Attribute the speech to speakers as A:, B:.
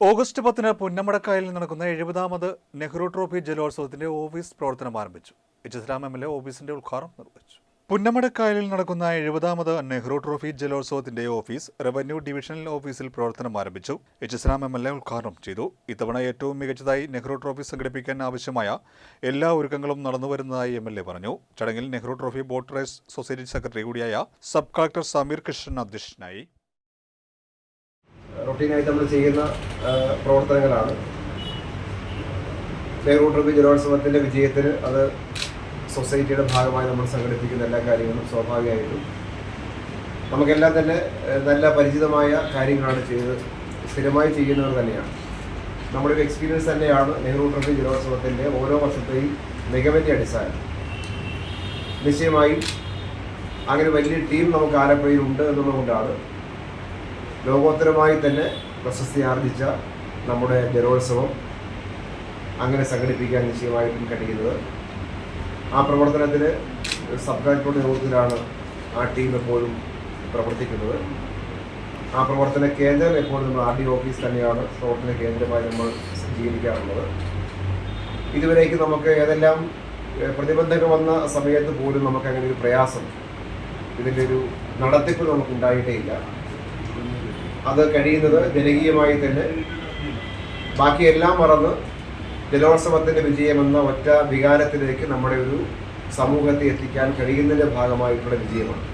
A: August പത്തിന് പുന്നമടക്കായലിൽ നടക്കുന്ന എഴുപതാമത് നെഹ്റു ട്രോഫി ജലോത്സവത്തിന്റെ ഓഫീസ് പ്രവർത്തനം ആരംഭിച്ചു. H S Ram M L A ഓഫീസിന്റെ ഉദ്ഘാടനം നിർവഹിച്ചു. പുന്നമടക്കായലിൽ നടക്കുന്ന എഴുപതാമത് നെഹ്റു ട്രോഫി ജലോത്സവത്തിന്റെ ഓഫീസ് റവന്യൂ ഡിവിഷണൽ ഓഫീസിൽ പ്രവർത്തനം ആരംഭിച്ചു. H S Ram M L A ഉദ്ഘാടനം ചെയ്തു. ഇത്തവണ ഏറ്റവും മികച്ചതായി നെഹ്റു ട്രോഫി സംഘടിപ്പിക്കാൻ ആവശ്യമായ എല്ലാ ഒരുക്കങ്ങളും നടന്നുവരുന്നതായി എം എൽ എ പറഞ്ഞു. ചടങ്ങിൽ Nehru trophy boat race society secretary കൂടിയായ സബ് കളക്ടർ സമീർ കൃഷ്ണൻ അധ്യക്ഷനായി.
B: റൊട്ടീനായിട്ട് നമ്മൾ ചെയ്യുന്ന പ്രവർത്തനങ്ങളാണ്. നെഹ്റു ട്രോഫി ജലോത്സവത്തിന്റെ വിജയത്തിന് അത് സൊസൈറ്റിയുടെ ഭാഗമായി നമ്മൾ സംഘടിപ്പിക്കുന്ന എല്ലാ കാര്യങ്ങളും സ്വാഭാവികമായിട്ടും. നമുക്കെല്ലാം തന്നെ നല്ല പരിചിതമായ കാര്യങ്ങളാണ് ചെയ്ത് സ്ഥിരമായി ചെയ്യുന്നവർ തന്നെയാണ്. നമ്മുടെ ഒരു എക്സ്പീരിയൻസ് തന്നെയാണ് നെഹ്റു ട്രോഫി ജലോത്സവത്തിന്റെ ഓരോ വർഷത്തെയും മികവിന്റെ അടിസ്ഥാനം. നിശ്ചയമായും അങ്ങനെ വലിയ ടീം നമുക്ക് ആലപ്പുഴയിൽ ഉണ്ട് എന്നുള്ളതുകൊണ്ടാണ് ലോകോത്തരമായി തന്നെ പ്രശസ്തി ആർജിച്ച നമ്മുടെ ജലോത്സവം അങ്ങനെ സംഘടിപ്പിക്കാൻ നിശ്ചയമായിട്ടും കഴിയുന്നത്. ആ പ്രവർത്തനത്തിന് സബ് കളക്ടറുടെ നേതൃത്വത്തിലാണ് ആ ടീം എപ്പോഴും പ്രവർത്തിക്കുന്നത്. ആ പ്രവർത്തന കേന്ദ്രം എപ്പോഴും നമ്മൾ ആർ ഡി ഓഫീസ് തന്നെയാണ്. പ്രവർത്തന കേന്ദ്രമായി നമ്മൾ സജ്ജീകരിക്കാറുള്ളത് ഇതുവരേക്ക് നമുക്ക് ഏതെല്ലാം പ്രതിബന്ധങ്ങൾ വന്ന സമയത്ത് പോലും നമുക്ക് അങ്ങനെ ഒരു പ്രയാസം ഇതിന്റെ ഒരു നടത്തിപ്പ് നമുക്ക് ഉണ്ടായിട്ടേ ഇല്ല അത് കഴിയുന്നത് ജനകീയമായി തന്നെ. ബാക്കിയെല്ലാം മറന്ന് ജലോത്സവത്തിന്റെ വിജയമെന്ന ഒറ്റ വികാരത്തിലേക്ക് നമ്മുടെ ഒരു സമൂഹത്തെ എത്തിക്കാൻ കഴിയുന്നതിന്റെ ഭാഗമായിട്ടുള്ള വിജയമാണ്.